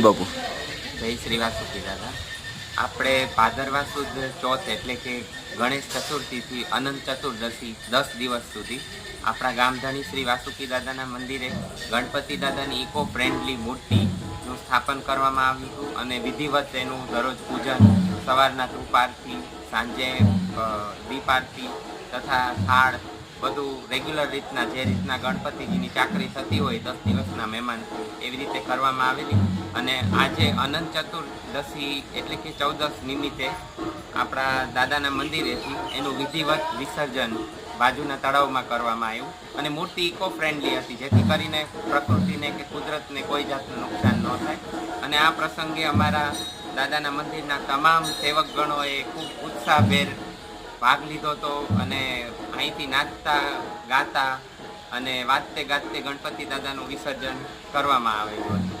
બાપુ. જય શ્રી વાસુકી દાદા આપણે ભાદરવા સુદ ચોથ એટલે કે ગણેશ ચતુર્થીથી અનંત ચતુર્દશી દસ દિવસ સુધી આપણા ગામધાની શ્રી વાસુકી દાદાના મંદિરે ગણપતિ દાદાની ઇકો ફ્રેન્ડલી મૂર્તિનું સ્થાપન કરવામાં આવ્યું હતું અને વિધિવત એનું દરરોજ પૂજન સવારના ધૂપ આરતી, સાંજે દીપ આરતી તથા થાળ બધું રેગ્યુલર રીતના, જે રીતના ગણપતિજીની ચાકરી થતી હોય દસ દિવસના મહેમાન, એવી રીતે કરવામાં આવેલી. અને આજે અનંત ચતુર્દશી એટલે કે ચૌદસ નિમિત્તે આપણા દાદાના મંદિરેથી એનું વિધિવત વિસર્જન બાજુના તળાવમાં કરવામાં આવ્યું. અને મૂર્તિ ઇકો ફ્રેન્ડલી હતી, જેથી કરીને પ્રકૃતિને કે કુદરતને કોઈ જાતનું નુકસાન ન થાય. અને આ પ્રસંગે અમારા દાદાના મંદિરના તમામ સેવકગણોએ ખૂબ ઉત્સાહભેર ભાગ લીધો હતો અને અહીંથી નાચતા, ગાતા અને વાજતે ગાજતે ગણપતિ દાદાનું વિસર્જન કરવામાં આવેલું હતું.